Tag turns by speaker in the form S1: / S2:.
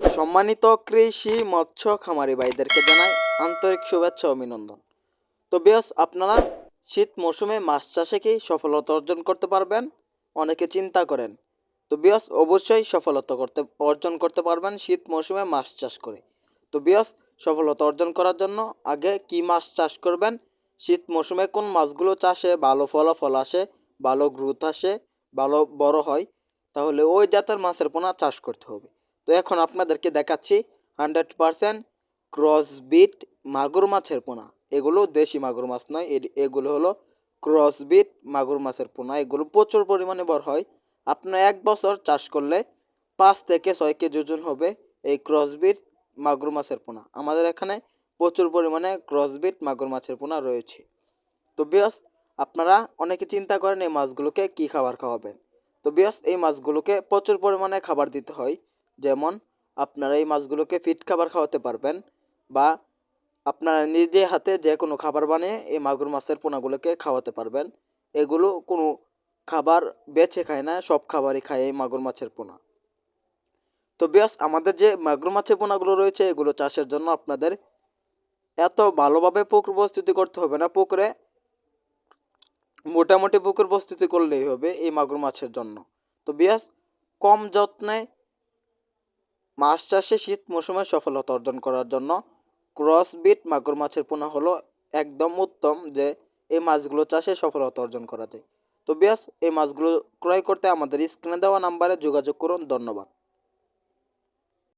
S1: সম্মানিত কৃষি মৎস্য খামারি ভাইদেরকে জানাই আন্তরিক শুভেচ্ছা অভিনন্দন। তো বেশ আপনারা শীত মৌসুমে মাছ চাষে কি সফলতা অর্জন করতে পারবেন? অনেকে চিন্তা করেন। তো বিয়স অবশ্যই সফলতা করতে, অর্জন করতে পারবেন শীত মৌসুমে মাছ চাষ করে। তো বিয়স সফলতা অর্জন করার জন্য আগে কি মাছ চাষ করবেন? শীত মৌসুমে কোন মাছগুলো চাষে ভালো ফলাফল আসে, ভালো গ্রোথ আসে, ভালো বড় হয়, তাহলে ওই জাতের মাছের পোনা চাষ করতে হবে। তো এখন আপনাদেরকে দেখাচ্ছি হান্ড্রেড পারসেন্ট ক্রসবিট মাগুর মাছের পোনা। এগুলো দেশি মাগুর মাছ নয় এগুলো হলো ক্রসবিট মাগুর মাছের পোনা। এগুলো প্রচুর পরিমাণে বড় হয়। আপনার এক বছর চাষ করলে পাঁচ থেকে ছয় কেজি ওজন হবে এই ক্রসবিট মাগুর মাছের পোনা। আমাদের এখানে প্রচুর পরিমাণে ক্রসবিট মাগুর মাছের পোনা রয়েছে। তো বিয়স, আপনারা অনেকে চিন্তা করেন এই মাছগুলোকে কী খাবার খাওয়াবেন? তো বিয়স, এই মাছগুলোকে প্রচুর পরিমাণে খাবার দিতে হয়। যেমন আপনারা এই মাছগুলোকে ফিট খাবার খাওয়াতে পারবেন বা আপনারা নিজে হাতে যে কোনো খাবার বানিয়ে এই মাগুর মাছের পোনাগুলোকে খাওয়াতে পারবেন। এগুলো কোনো খাবার বেছে খায় না, সব খাবারই খায় এই মাগুর মাছের পোনা। তো বেশ আমাদের যে মাগুর মাছের পোনাগুলো রয়েছে, এগুলো চাষের জন্য আপনাদের এত ভালোভাবে পুকুর প্রস্তুতি করতে হবে না। পুকুরে মোটামুটি পুকুর প্রস্তুতি করলেই হবে এই মাগুর মাছের জন্য। তো বেশ কম যত্নে মাছ চাষে শীত মৌসুমে সফলতা অর্জন করার জন্য ক্রসবিট মাগুর মাছের পোনা হলো একদম উত্তম যে এই মাছগুলো চাষে সফলতা অর্জন করা যায় তো ব্যাস, এই মাছগুলো ক্রয় করতে আমাদের স্ক্রিনে দেওয়া নাম্বারে যোগাযোগ করুন। ধন্যবাদ।